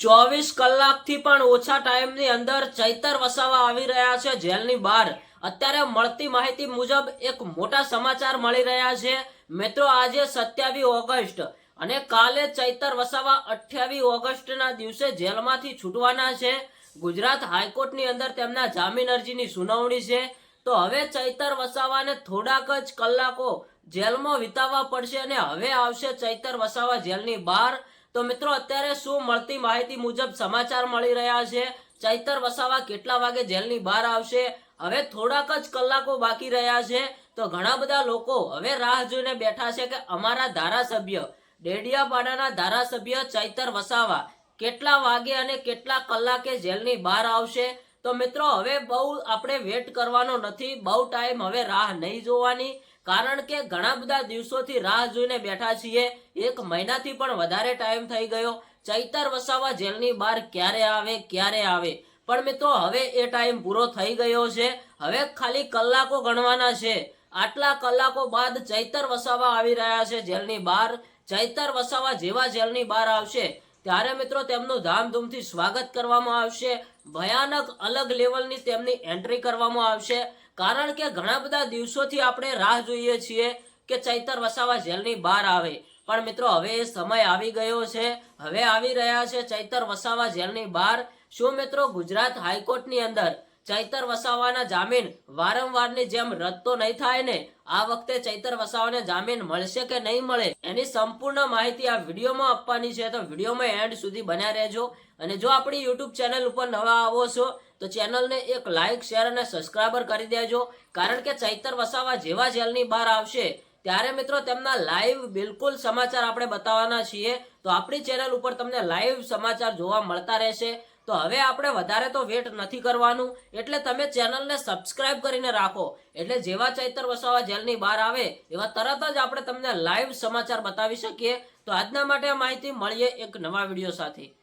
ચોવીસ કલાકથી પણ ઓછા ટાઈમની અંદર ચૈતર વસાવા આવી રહ્યા છે જેલની બહાર. અત્યારે મળતી માહિતી મુજબ એક મોટા સમાચાર મળી રહ્યા છે. મિત્રો, આજે સત્યાવીસ ઓગસ્ટ અને કાલે ચૈતર વસાવા અઠ્યાવીસ ઓગસ્ટના દિવસે જેલમાંથી છૂટવાના છે. ગુજરાત હાઈકોર્ટની અંદર તેમના જામીન અરજીની સુનાવણી છે. તો હવે ચૈતર વસાવાને થોડાક જ કલાકો જેલમાં વિતાવવા પડશે અને હવે આવશે ચૈતર વસાવા જેલની બહાર. તો મિત્રો, અત્યારે શું મળતી માહિતી મુજબ સમાચાર મળી રહ્યા છે? ચૈતર વસાવા કેટલા વાગે જેલની બહાર આવશે? હવે થોડાક જ કલાકો બાકી રહ્યા છે, તો ઘણા બધા લોકો હવે રાહ જોઈને બેઠા છે કે અમારા ધારાસભ્ય, ડેડિયાપાડાના ધારાસભ્ય ચૈતર વસાવા કેટલા વાગે અને કેટલા કલાકે જેલની બહાર આવશે? તો મિત્રો, હવે બહુ આપણે વેટ કરવાનો નથી, બહુ ટાઈમ હવે રાહ નહીં જોવાની. કારણ કે ઘણા બધા દિવસોથી રાહ જોઈને બેઠા છીએ. એક મહિનાથી પણ વધારે ટાઈમ થઈ ગયો. ચૈતર વસાવા જેલની બહાર ક્યારે આવે ક્યારે આવે? પણ મિત્રો, હવે એ ટાઈમ પૂરો થઈ ગયો છે. હવે ખાલી કલાકો ગણવાના છે. આટલા કલાકો બાદ ચૈતર વસાવા આવી રહ્યા છે જેલની બહાર. ચૈતર વસાવા જેવા જેલની બહાર આવશે. ત્યારે મિત્રો, તેમનું ધામધૂમથી સ્વાગત કરવામાં આવશે. ભયાનક અલગ લેવલની તેમની એન્ટ્રી કરવામાં આવશે. કારણ કે ઘણા બધા દિવસોથી આપણે રાહ જોઈએ છીએ કે ચૈતર વસાવા જેલની બહાર આવે. પણ મિત્રો, હવે એ સમય આવી ગયો છે. હવે આવી રહ્યા છે ચૈતર વસાવા જેલની બહાર. શું મિત્રો, ગુજરાત હાઈકોર્ટની અંદર ચૈતર વસાવાના જામીન વારંવારની જેમ રદ તો નહીં થાય ને? આ વખતે ચૈતર વસાવાને જામીન મળશે કે નહીં મળે? એની સંપૂર્ણ માહિતી આ વિડીયોમાં આપવાની છે. તો વિડીયોમાં એન્ડ સુધી બન્યા રહેજો. અને જો આપણી યુટ્યુબ ચેનલ ઉપર નવા આવો છો તો ચેનલને એક લાઇક શેર અને સબસ્ક્રાઈબર કરી દેજો. કારણ કે ચૈતર વસાવા જેવા જેલની બહાર આવશે. ત્યારે મિત્રો તેમના લાઈવ બિલકુલ સમાચાર આપણે બતાવવાના છીએ. તો આપણી ચેનલ ઉપર તમને લાઈવ સમાચાર જોવા મળતા રહેશે. તો હવે આપણે વધારે તો વેટ નથી કરવાનું. એટલે તમે ચેનલને સબસ્ક્રાઇબ કરીને રાખો. એટલે જેવા ચૈતર વસાવા જેલની બહાર આવે, એવા તરત જ આપણે તમને લાઈવ સમાચાર બતાવી શકીએ. તો આજના માટે માહિતી મળીએ એક નવા વીડિયો સાથે.